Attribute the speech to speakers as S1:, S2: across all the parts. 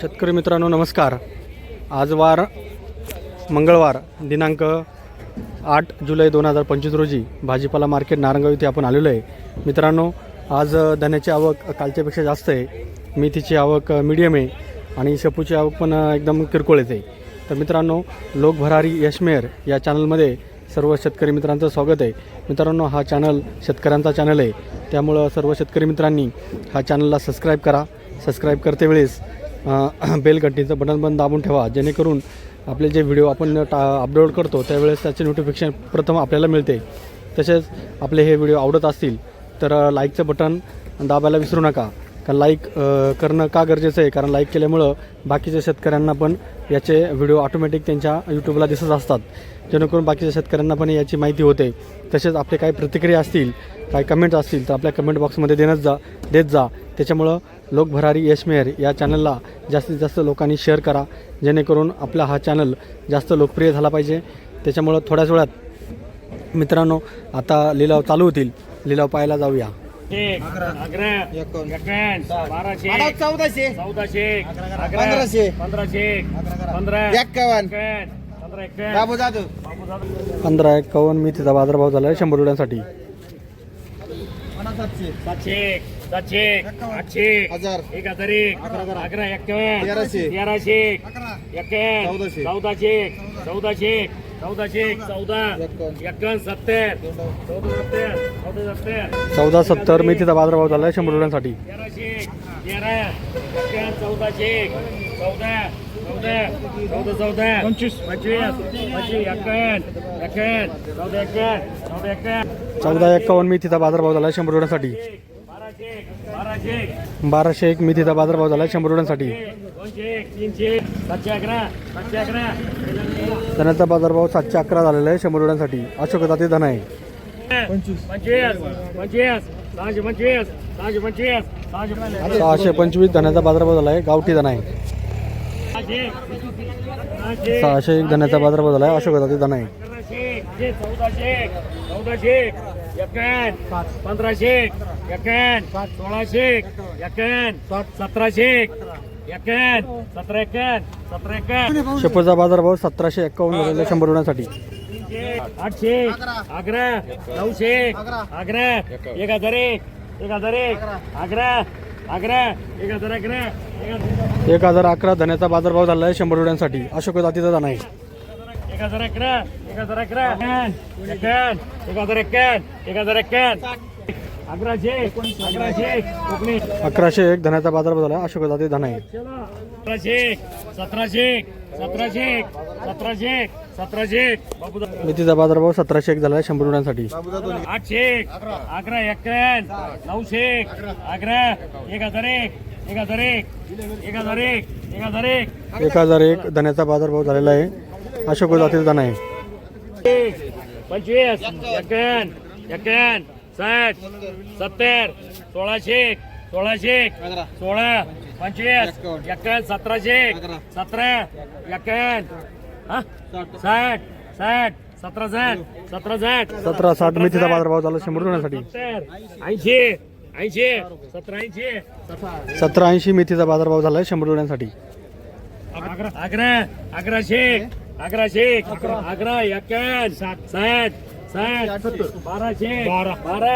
S1: शेतकरी मित्रांनो नमस्कार. आज वार मंगळवार दिनांक आठ जुलै दोन हजार पंचवीस रोजी भाजीपाला मार्केट नारंगाव इथे आपण आलेलो आहे. मित्रांनो आज अ, धन्याची आवक कालच्यापेक्षा जास्त आहे. मेथीची आवक मिडियम आहे आणि शेपूची आवक पण एकदम किरकोळ येते तर मित्रांनो लोक भरारी यशमेर या चॅनलमध्ये सर्व शेतकरी मित्रांचं स्वागत आहे. मित्रांनो हा चॅनल शेतकऱ्यांचा चॅनल आहे. त्यामुळं सर्व शेतकरी मित्रांनी हा चॅनलला सबस्क्राईब करा. सबस्क्राईब करते वेळेस बेलकट्टीचं बटन पण दाबून ठेवा जेणेकरून आपले जे व्हिडिओ आपण टा अपलोड करतो त्यावेळेस त्याचे नोटिफिकेशन प्रथम आपल्याला मिळते. तसेच आपले हे व्हिडिओ आवडत असतील तर लाईकचं बटन दाबायला विसरू नका. कारण लाईक करणं का गरजेचं आहे? कारण लाईक केल्यामुळं बाकीच्या शेतकऱ्यांना पण याचे व्हिडिओ ऑटोमॅटिक त्यांच्या यूट्यूबला दिसत असतात. जेणेकरून बाकीच्या शेतकऱ्यांना पण याची माहिती होते. तसेच आपले काही प्रतिक्रिया असतील काही कमेंट्स असतील तर आपल्या कमेंट बॉक्समध्ये देण्यात जा देत जा. त्याच्यामुळं लोक भरारी यशमेहर या चॅनलला जास्तीत जास्त लोकांनी शेअर करा. जेणेकरून आपला हा चॅनल जास्त लोकप्रिय झाला पाहिजे. त्याच्यामुळं थोड्याच वेळात मित्रांनो आता लिलाव चालू होतील. लिलाव पाहायला जाऊया.
S2: चौदाशे.
S3: चौदाशे
S2: पंधराशे.
S3: पंधराशे पंधरा
S2: एक्कावन्न.
S3: पंधरा
S1: मी तिचा बाजारभाव झाला आहे शंभर रुपयांसाठी.
S2: सातशे.
S3: सातशे आठशे
S2: हजार
S3: एक हजार एक अकरा
S2: तेराशे. चौदाशे.
S3: चौदाशे चौदाशे चौदाशे चौदा सत्तर चौदा सत्तर चौदा सत्तर
S1: चौदा सत्तर मी तिचा बाजारभाव झाला शंभर रुपयांसाठी
S3: तेराशे तेरा एक्क्याण्णव चौदाशे चौदा चौदा चौदा चौदा पंचवीस पंचवीस पंचवीस चौदा एक्कावन्न चौदा
S1: चौदा एक्कावन्न मी तिचा बाजारभाव झाला आहे शंभर रुपयांसाठी
S3: बाराशे
S1: एक. मेथीचा बाजारभाव झाला आहे शंभर रुपयांसाठी. धनाचा बाजारभाव सातशे अकरा झालेला आहे शंभर रुपयांसाठी. अशोक जाती धन आहे.
S3: सहाशे पंचवीस सहाशे
S1: धनाचा बाजारभाव झाला आहे गावठी धन आहे.
S3: सहाशे
S1: एक धनाचा बाजारभाव झाला आहे अशोक जाते धन आहे.
S3: एक्याण्णव पंधराशे एक्याण्णव सोळाशे एक्याण्णव सतराशे एक्याण्णव सतरा. एक्याण्णव सतरा एक्याण्णव
S1: शेपूचा बाजारभाव सतराशे एक्कावन्न शंभर रुपयांसाठी.
S3: आठशे अकरा. नऊशे अकरा. एक हजार एक. एक हजार एक. अकरा. अकरा. एक हजार अकरा. एक हजार-
S1: अकरा. धन्याचा बाजारभाव झाला आहे शंभर रुपयांसाठी. अशोक जातीचा धन आहे.
S3: एक हजार अकरा. एक हजार अकरा एक हजार एक हजार अकराशे अकराशे
S1: अकराशे एक धन्याचा बाजारभाव झाला आहे अशोक जाती धन आहे
S3: सतराशे सतराशे सतराशे सतराशे
S1: मेथीचा बाजारभाव सतराशे एक झाला शंभर रुपयांसाठी.
S3: आठशे अकरा एक्याण्णव नऊशे अकरा एक हजार एक एक हजार एक एक हजार एक एक हजार एक.
S1: एक हजार एक धन्याचा बाजारभाव झालेला आहे. अशोक जातीचा धन आहे
S3: पंचवीस एक्याण्णव एक्याण्णव साठ सत्तर सोळाशे सोळाशे सोळा पंचवीस एक्याण्णव सतराशे सतरा एक्याण्णव. हा? साठ. साठ सतरा साठ सतरा साठ.
S1: सतरा साठ मेथीचा बाजारभाव झाला शंभर रुपयांसाठी.
S3: सत्तर ऐंशी ऐंशी सतरा ऐंशी.
S1: सतरा ऐंशी मेथीचा बाजारभाव झाला आहे शंभर रुपयांसाठी.
S3: अकरा अकरा अकराशे अकराशे अकरा एक्याण्णव साठ साठ साठ बाराशे बारा. बारा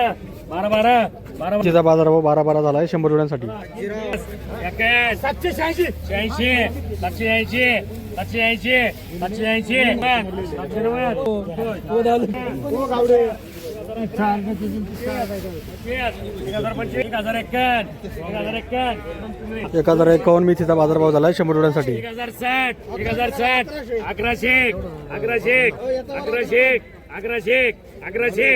S3: बारा बारा बारा
S1: बाजारभाव बारा बारा झाला आहे शंभर रुपयांसाठी
S3: सातशे शहाऐंशी. शहाऐंशी सातशे ऐंशी सातशे ऐंशी सातशे ऐंशी सातशे नव्वद. एक हजार
S1: एकावन्न मेथीचा बाजारभाव झाला शंभर रुपयांसाठी.
S3: एक हजार साठ एक हजार साठ अकराशे अकराशे अकराशे अकराशे अकराशे.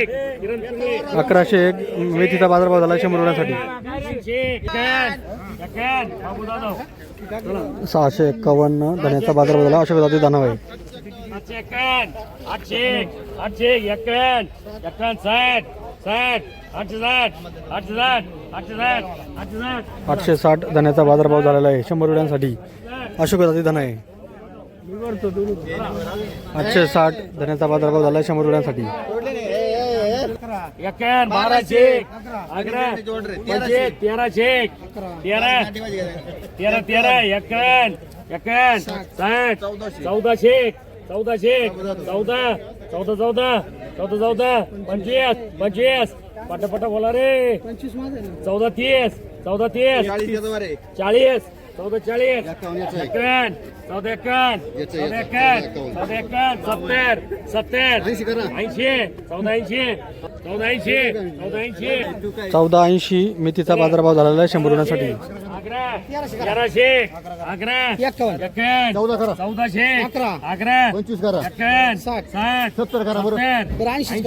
S1: अकराशे एक मेथीचा बाजारभाव झाला शंभर रुपयांसाठी. सहाशे एक्कावन्न धन्याचा बाजारभाव झाला. अशोक जाती धन आहे
S3: отчекан, отчек, отчек, якан, якан, сад, сад. आठशे साठ
S1: धन्याचा बाजारभाव झालेला आहे. शंभर रुपयांसाठी अशोक जाती धन आहे आठशे साठ धन्याचा बाजारभाव झाला आहे शंभर रुपयांसाठी
S3: बाराशे तेराशे तेरा तेरा तेरा एकन एकन चौदा चौदाशे चौदाशे चौदा चौदा चौदा चौदा चौदा पंचवीस पंचवीस. पटापटा बोला रे. चौदा तीस चौदा तीस. चाळीस. चौदा चाळीस चौदा एकावन्न चौदा एकावन्न चौदा एकावन्न सत्तर सत्तर ऐंशी चौदा ऐंशी चौदा ऐंशी चौदा ऐंशी
S1: चौदा ऐंशी मेथीचा बाजारभाव झालेला आहे शंभर रुपयांसाठी.
S3: तेराशे अकरा चौदाशे अकरा.
S2: पंचवीस करा.
S3: एकावन्न साठ.
S2: सत्तर करा बरं.
S3: सत्तर ऐंशी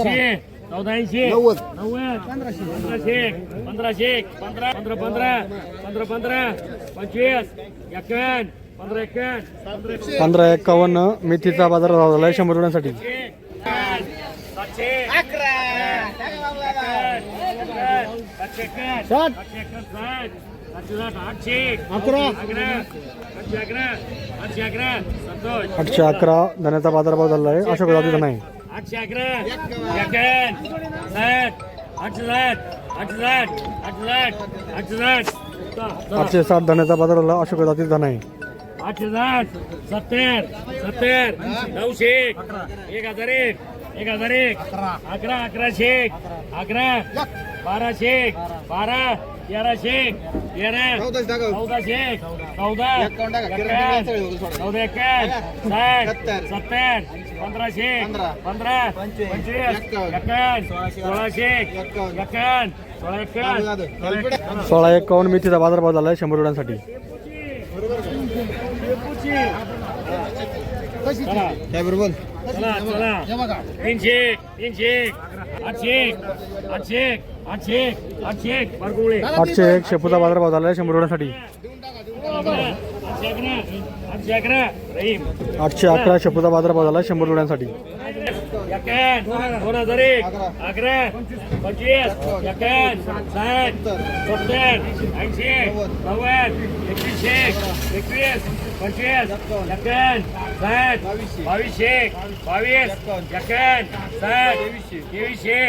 S3: चौदाऐंशी
S2: नव्वद.
S3: नव्वद पंधराशे. पंधराशे पंधराशे पंधरा पंधरा पंधरा पंधरा पंधरा पंचवीस एक्कावन्न पंधरा एक्कावन्न
S1: पंधरा एक्कावन्न मेथीचा बाजार भाव झाला शंभर रुपयांसाठी.
S3: आठशे. अकरा.
S1: धन्याचा बाजारभाव झाला आहे अशोक जातीचा नाही.
S3: आठशे अकरा. आठशे साठ.
S1: धन्याचा बाजार झाला अशोक जाती धन आहे
S3: आठशे साठ सत्तर. सत्तर. नऊशे. एक हजार एक. एक हजार एक. अकरा. अकराशे अकरा. बाराशे बारा. तेराशे तेरा. चौदाशे चौदा. चौदा. एकावन्न. साठ. सत्तर. पंधराशे पंधरा पंचवीस एकावन्न सोळाशे एकावन्न सोळा एकावन्न
S1: सोळा एकावन्न मेथीचा बाजारभाव झाला आहे शंभर रुपयांसाठी.
S3: चला. चला चला. तीनशे तीनशे आठशे आठशे आठशे आठशे
S1: आठशे एक शेपूचा बाजारभाव झाला आहे शंभर रुपयांसाठी.
S3: आठशे अकरा अकरा
S1: शेपूचा बाजारभाव झाला शंभर रुपयांसाठी
S3: दोन हजार एक अकरा पंचवीस एकावन्न साठ सत्तर ऐंशी नव्वद एकवीसशे एकवीस पंचवीस साठ बावीसशे बावीस साठ तेवीसशे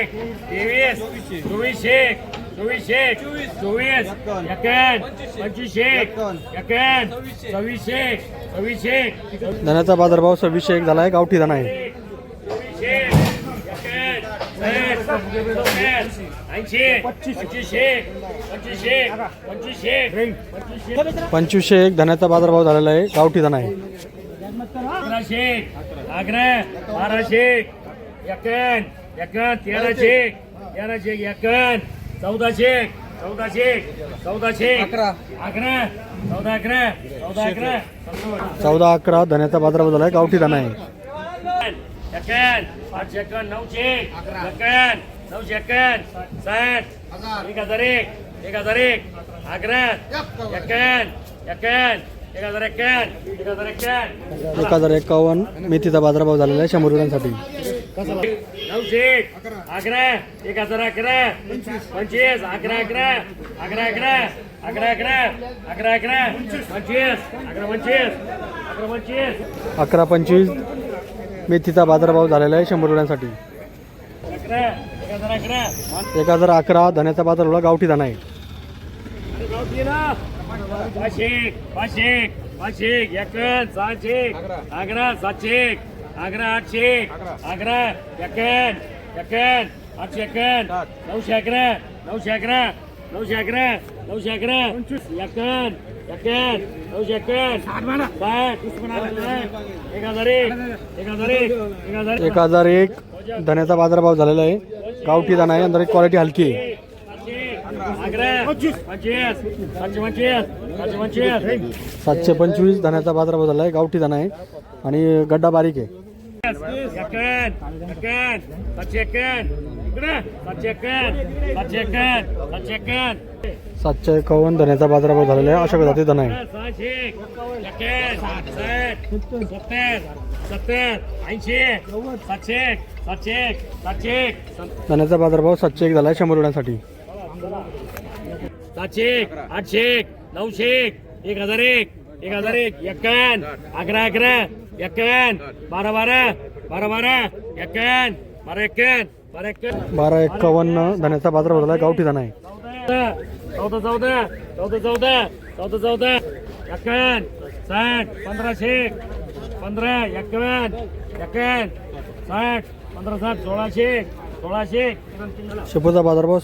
S3: तेवीस चोवीसशे एक चोवीस एक एक सव्वीस एक
S1: धनाचा बाजारभाव सव्वीसशे एक झाला आहे. गावठी धना आहे पंचवीसशे एक धनाचा बाजारभाव झालेला आहे गावठी धना आहे.
S3: अकराशे अकरा बाराशे एकन एकन तेराशे तेराशे एकन चौदाशे चौदाशे चौदाशे अकरा. अकरा चौदा अकरा चौदा अकरा.
S1: चौदा अकरा धन्याचा बाजारभाव झाला आहे. गावठी धन आहे.
S3: एकावन्न आठशे एकावन्न नऊशे एकावन्न साठ. एक हजार एक एक हजार एक. अकरा. एकावन्न एकावन्न एक हजार एकावन्न एक हजार एकावन्न
S1: एक हजार एकावन्न मेथीचा बाजारभाव झालेला आहे शंभर रुपयांसाठी.
S3: नऊशे अकरा. एक हजार अकरा. पंचवीस. अकरा अकरा. अकरा अकरा. अकरा अकरा. अकरा अकरा. पंचवीस. अकरा पंचवीस. अकरा पंचवीस.
S1: अकरा पंचवीस. मेथीचा बाजारभाव झालेला आहे शंभर रुपयांसाठी.
S3: अकरा. एक हजार अकरा.
S1: एक हजार अकरा धन्याचा बाजारभाव गावठी धन आहे.
S3: पाचशे पाचशे पाचशे एकावन्न सहाशे अकरा सातशे अकरा आठशे अकरा एकावन्न एकावन्न आठशे एकावन्न नऊशे अकरा नऊशे अकरा नऊशे अकरा नऊशे अकरा एकावन्न एकावन्न नऊशे एकावन्न साठ एक हजार एक. एक हजार एक. एक हजार
S1: एक हजार एक. धन्याचा बाजारभाव झालेला आहे. गावठी धन आहे अंदर क्वालिटी हलकी आहे.
S3: सातशे पंचवीस.
S1: धन्याचा बाजारभाव झाला आहे. गावठी धन आहे. आणि गड्डा बारीक आहे.
S3: एकावन्न एकावन्न सातशे एकावन्न इकडं सातशे एकावन्न सातशे
S1: धन्याचा बाजारभाव झालेला आहे. अशा जाती धन आहे.
S3: सहाशे एकावन्न साठ सत्तर सत्तर ऐंशी सातशे सातशे सातशे.
S1: धन्याचा बाजारभाव सातशे एक झाला आहे शंभर रुपयांसाठी.
S3: सातशे आठशे नऊशे एक हजार एक. एक हजार एक एकावन्न अकरा अकरा एकावन्न बारा बारा बारा बारा एकावन्न बारा एकावन्न बारा एक्क्याण्णव
S1: बारा एक्कावन्न धन्याचा बाजारभाव झाला गावठी धना आहे.
S3: चौदा चौदा चौदा चौदा चौदा चौदा एक्कावन्न साठ पंधराशे पंधरा एक्कावन्न एक्कावन्न साठ पंधरा साठ सोळाशे सोळाशे
S1: शेपूचा बाजारभाव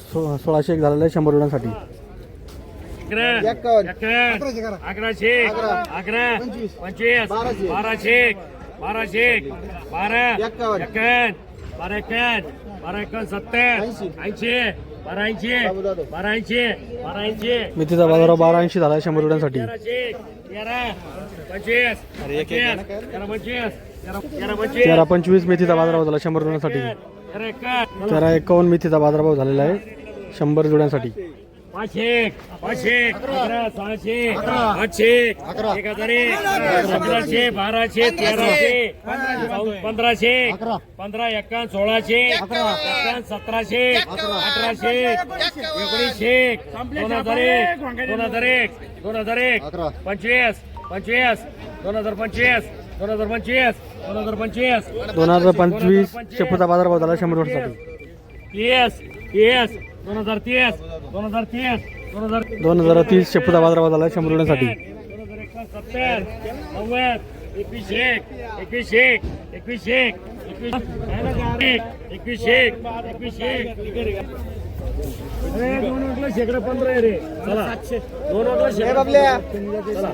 S1: सोळाशे एक झालेला आहे शंभर रुपयांसाठी.
S3: एक्कावन्न अकराशे अकरा पंचवीस बाराशे बाराशे. बारा एक्कावन्न बारा एक्कावन्न बारा एक्कावन्न सत्तर ऐंशी. बारा ऐंशी बारा ऐंशी बारा ऐंशी.
S1: मेथीचा बाजारभाव बारा ऐंशी झाला शंभर रुपयांसाठी.
S3: तेरा पंचवीस तेरा पंचवीस तेरा पंचवीस.
S1: मेथीचा बाजारभाव झाला शंभर रुपयांसाठी.
S3: तेरा एक्कावन्न
S1: मेथीचा बाजारभाव झालेला आहे शंभर जोड्यांसाठी
S3: पाचशे पाचशे अकरा. सहाशे आठशे एक हजार एक सतराशे बाराशे तेराशे पंधराशे. पंधरा एक्कावन्न सोळाशे एक्कावन्न सतराशे अठराशे एकोणीसशे दोन हजार एक दोन हजार एक दोन हजार एक पंचवीस पंचवीस दोन हजार पंचवीस दोन हजार पंचवीस दोन हजार पंचवीस.
S1: दोन हजार पंचवीस शेपूचा बाजारभाव झाला शंभर रुपयांसाठी
S3: तीस तीस दोन हजार तीस दोन हजार तीस दोन हजार
S1: दोन हजार तीस शेपूचा बाजारभाव झाला शंभर रुपयांसाठी
S3: दोन हजार सत्तर नव्वद एकवीस एक एकवीस एक एकवीस एक एकवीस एक एकवीस एक एकवीस एक दोन वाटलं शेकडा पंधरा आहे रे. चला. दोन वाटलं शेकडा चला.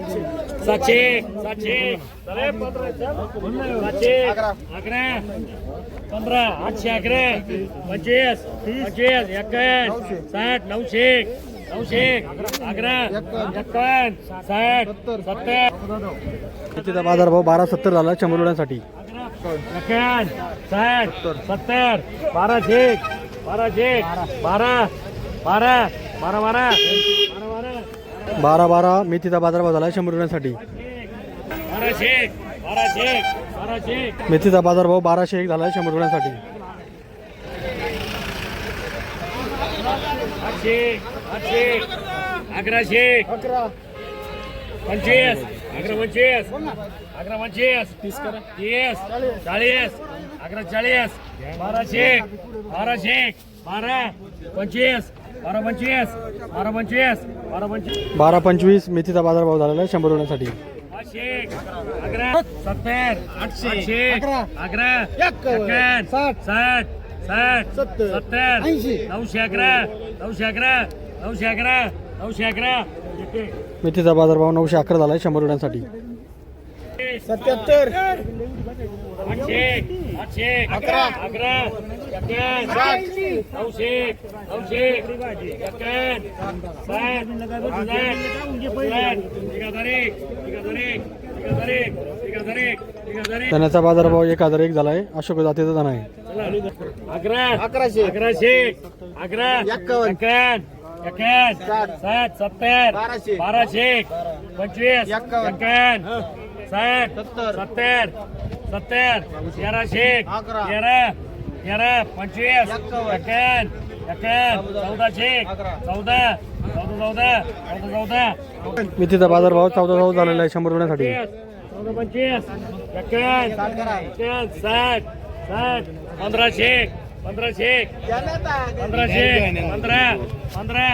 S3: सातशे सातशे. चला, पंधरा आहे, चल. सातशे अकरा. पंधरा आठशे अकरा. पंचवीस पंचवीस एक्कावन्न साठ नऊशे. नऊशे. अकरा. एक्कावन्न साठ सत्तर.
S1: मेथीचा बाजारभाव बारा सत्तर झाला शंभर रुपयांसाठी.
S3: एक्कावन्न साठ सत्तर. बाराशे. बारा. बारा. बारा बारा. बारा
S1: मेथीचा बाजारभाव झाला शंभर रुपयांसाठी.
S3: बाराशे. बाराशे.
S1: मेथीचा बाजारभाव बाराशे एक झाला शंभर रुपयांसाठी.
S3: अकराशे. अकरा. पंचवीस. अकरा पंचवीस. अकरा पंचवीस. तीस तीस. चाळीस. अकरा चाळीस. बाराशे. बाराशे. बारा. पंचवीस. बारा पंचवीस. बारा पंचवीस. बारा पंचवीस.
S1: बारा पंचवीस मेथीचा बाजारभाव झालेला आहे शंभर रुपयांसाठी.
S3: अकरा. सत्तर. आठशे. अकरा. साठ. साठ. सत्तर. नऊशे अकरा. नऊशे अकरा. नऊशे अकरा. नऊशे अकरा.
S1: मेथीचा बाजारभाव नऊशे अकरा झाला आहे शंभर रुपयांसाठी
S3: सत्याहत्तर. अकरा.
S1: बाजारभाव एक हजार एक झाला आहे अशोक जातीचा धणा आहे.
S3: अकरा अकराशे. अकराशे. अकरा. साठ सत्तर बाराशे. पंचवीस एक्कावन्न साठ सत्तर सत्तर तेराशे तेरा तेरा पंचवीस एक्कावन्न. एक्कावन्न चौदाशे चौदा चौदा चौदा चौदा चौदा.
S1: मेथीचा बाजारभाव चौदा चौदा झालेला आहे शंभर रुपयांसाठी.
S3: चौदा पंचवीस एक्कावन्न साठ साठ पंधराशे पंधराशे पंधराशे पंधरा पंधरा.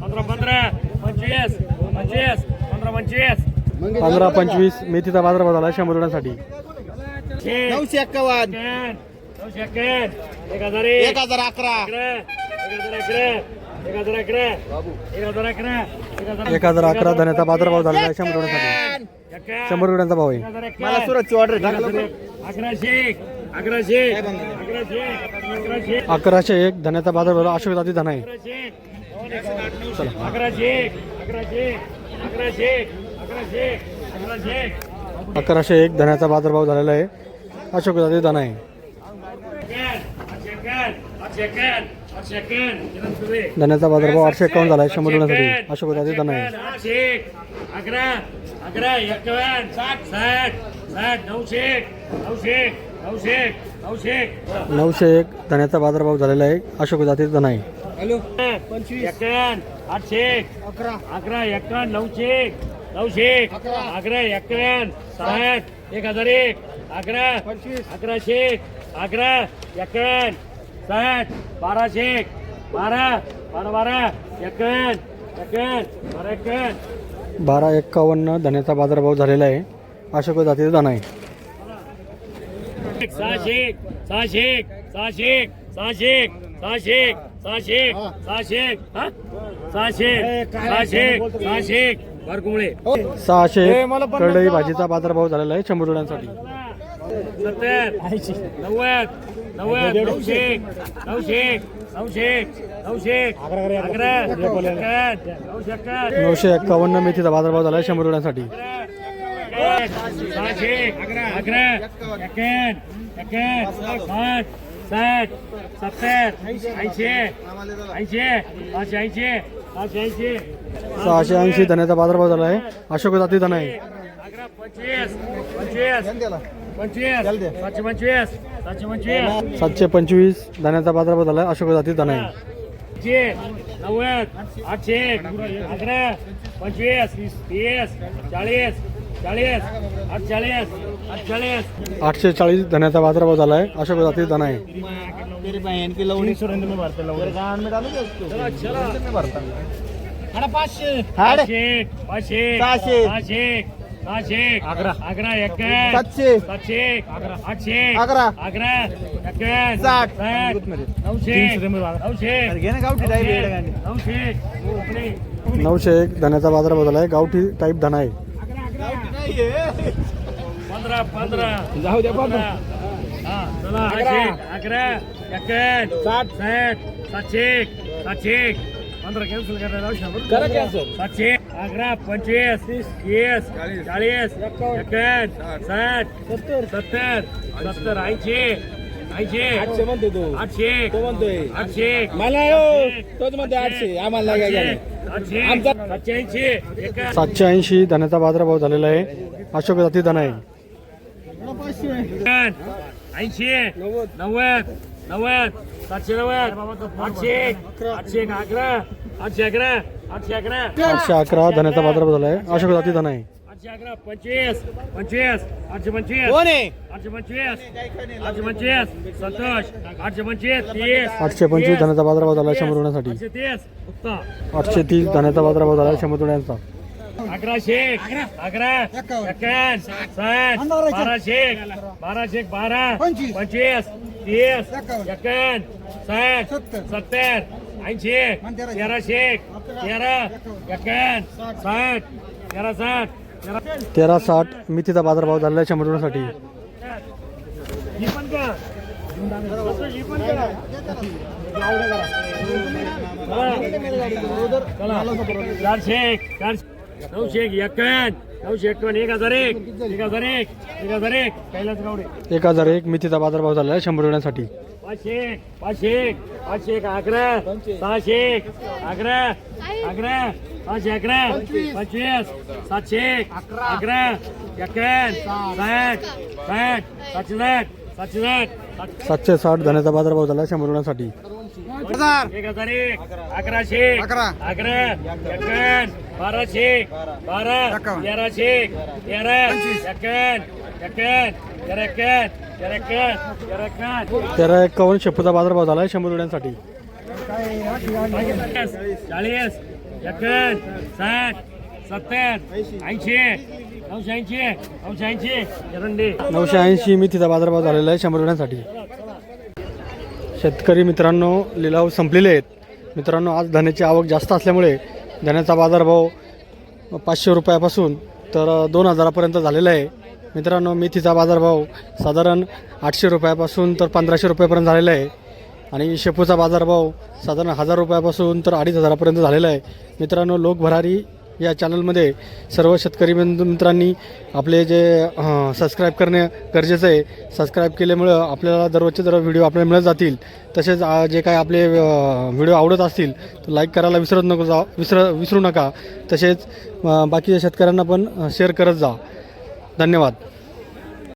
S3: पंधरा. पंधरा पंचवीस. पंचवीस. पंधरा पंचवीस.
S1: पंधरा पंचवीस. मेथीचा बाजारभाव झाला आहे शंभर रुपयांसाठी.
S3: नऊशे एक्कावन्न. नऊशे एक्कावन्न. एक हजार एक.
S2: एक हजार अकरा.
S3: एक हजार अकरा एक हजार अकरा एक हजार अकरा एक हजार
S1: अकरा. धन्याचा बाजारभाव झालेला आहे शंभर रुपयांसाठी. शंभर रुपयांचा भाव आहे.
S3: मला सुरतची ऑर्डर अकराशे अकराशे.
S1: एक धन्याचा बाजारभाव अशोक जाती धना आहे.
S3: अकराशे.
S1: एक धन्याचा बाजारभाव झालेला आहे. अशोक जाती धना आहे. धन्याचा बाजारभाव आठशे एकावन्न झाला आहे. शंभर रुपयांसाठी. अशोक जाती धना आहे.
S3: अकरा अकरा एक्कावन्न साठ साठ साठ नऊशे नऊशे. नऊशे नऊशे
S1: नऊशे एक. धन्याचा बाजारभाव झालेला आहे. अशोक जाती धना आहे.
S3: आठशे अकरा. अकरा एक्कावन्न नऊशे नऊशे अकरा. एक्कावन्न साठ एक हजार एक. अकरा. अकराशे अकरा एक्कावन्न साठ बाराशे एक. बारा बारा बारा एकन एकन बारा एकन
S1: बारा एक्कावन्न धन्याचा बाजारभाव झालेला आहे. अशोक जातीचा दाणा आहे.
S3: सहाशे सहाशे सहाशे सहाशे सहाशे सहाशे सहाशे हा? सहाशे सहाशे सहाशे भरकुंबळे
S1: सहाशे कडई भाजीचा बाजारभाव झालेला आहे शंभर रुपयांसाठी
S3: सत्तर नव्वद नव्वद नऊशे नऊशे. नऊशे नऊशे अकरा अकरा नऊशे अकरा
S1: नऊशे एक्कावन्न मेथीचा बाजारभाव झाला आहे शंभर रुपयांसाठी
S3: सहाशे अकरा एकेन साठ साठ सत्तर ऐंशी ऐंशी पाचशे ऐंशी पाचशे ऐंशी
S1: सहाशे ऐंशी धन्याचा बाजारभाव झाला आहे. अशोक जाती धना आहे.
S3: पंचवीस सातशे पंचवीस सातशे पंचवीस
S1: सातशे पंचवीस धन्याचा बाजारभाव झाला आहे. अशोक जाती धना आहे.
S3: नव्वद आठशे अकरा पंचवीस तीस चाळीस
S1: आठशे चाळीस धन्याचा बाजारभाव झाला आहे. अशोक जाती धना आहे
S3: नऊशे
S1: एक. धन्याचा बाजारभाव झाला आहे गावठी टाईप धना आहे.
S3: पंधरा पंधरा. जाऊ द्या पंधरा. हा चला अकरा. अकरा एक साठ. साठ सातशे सातशे. पंधरा कॅन्सल करायला कॅन्सल सातशे अकरा पंचवीस तीस चाळीस एक साठ सत्तर सत्तर सत्तर ऐंशी ऐंशी. आठशे म्हणतो तो. आठशे. तो म्हणतोय. आठशे. मला तोच म्हणतो आठशे. आम्हाला सातशे ऐंशी.
S1: धन्याचा बाजारभाव झालेला आहे. अशोक जाती धना आहे.
S3: ऐंशी नव्वद नव्वद सातशे नव्वद आठशे आठशे अकरा आठशे अकरा आठशे अकरा.
S1: आठशे अकरा धन्याचा बाजारभाव झाला आहे. अशोक जाती धना आहे.
S3: अकरा पंचवीस पंचवीस आठशे पंचवीस
S2: कोण आहे?
S3: आठशे पंचवीस आठशे पंचवीस संतोष आठशे पंचवीस तीस
S1: आठशे पंचवीस धन्याचा बाजारभाव झाला शंभर रुपयांसाठी.
S3: आठशे तीस
S1: आठशे तीस धन्याचा बाजारभाव झाला शंभर रुपयांचा.
S3: अकराशे अकरा. एकावन्न. साठ बाराशे बाराशे बारा पंचवीस. तीस एकावन्न. साठ सत्तर. ऐंशी तेराशे तेरा एकावन्न साठ तेरा साठ. तेरा
S1: साठ मिथीचा बाजारभाव झालेला आहे शंभर रुपयासाठी.
S3: चारशे एकावन्न नऊशे एकावन्न एक हजार एक एक हजार एक एक हजार एक कैलास गावडे
S1: एक हजार एक मिथीचा बाजारभाव झाला आहे शंभर रुपयासाठी.
S3: पाचशे पाचशे पाचशे एक अकरा सहाशे अकरा अकरा पाचशे अकरा पंचवीस. सातशे अकरा. एकावन्न साठ. साठ सातशे साठ सातशे साठ सात-
S1: सातशे साठ धन्याचा बाजारभाव झाला शंभर रुपयांसाठी
S3: एक हजार एक अकराशे
S2: अकरा.
S3: अकरा एकावन्न बाराशे बारा तेराशे तेरा एकावन्न एकावन्न तेरा एकावन्न तेरा
S1: एक्कावन्न शेपूचा बाजारभाव झाला आहे शंभर रुपयांसाठी
S3: चाळीस एकावन्न साठ सत्तर ऐंशी नऊशे ऐंशी नऊशे ऐंशी
S1: नऊशे ऐंशी मिथीचा बाजारभाव झालेला आहे शंभर रुपयांसाठी शेतकरी मित्रांनो लिलाव संपलेले आहेत. मित्रांनो आज धान्याची आवक जास्त असल्यामुळे धान्याचा बाजारभाव पाचशे रुपयापासून तर दोन हजारापर्यंत झालेला आहे. मित्रांनो मेथीचा बाजारभाव साधारण आठशे रुपयापासून तर पंधराशे रुपयापर्यंत झालेला आहे. आणि शेपूचा बाजारभाव साधारण हजार रुपयापासून तर अडीच हजारापर्यंत झालेला आहे. मित्रांनो लोक भरारी या चॅनलमध्ये सर्व शेतकरी मित्रांनी आपले जे सबस्क्राईब करणे गरजेचं आहे. सबस्क्राईब केल्यामुळं आपल्याला दररोजचे दर व्हिडिओ आपल्याला मिळत जातील. तसेच जे काय आपले व्हिडिओ आवडत असतील तर लाईक करायला विसरत नको जा विसर विसरू नका. तसेच बाकीच्या शेतकऱ्यांना पण शेअर करत जा. धन्यवाद.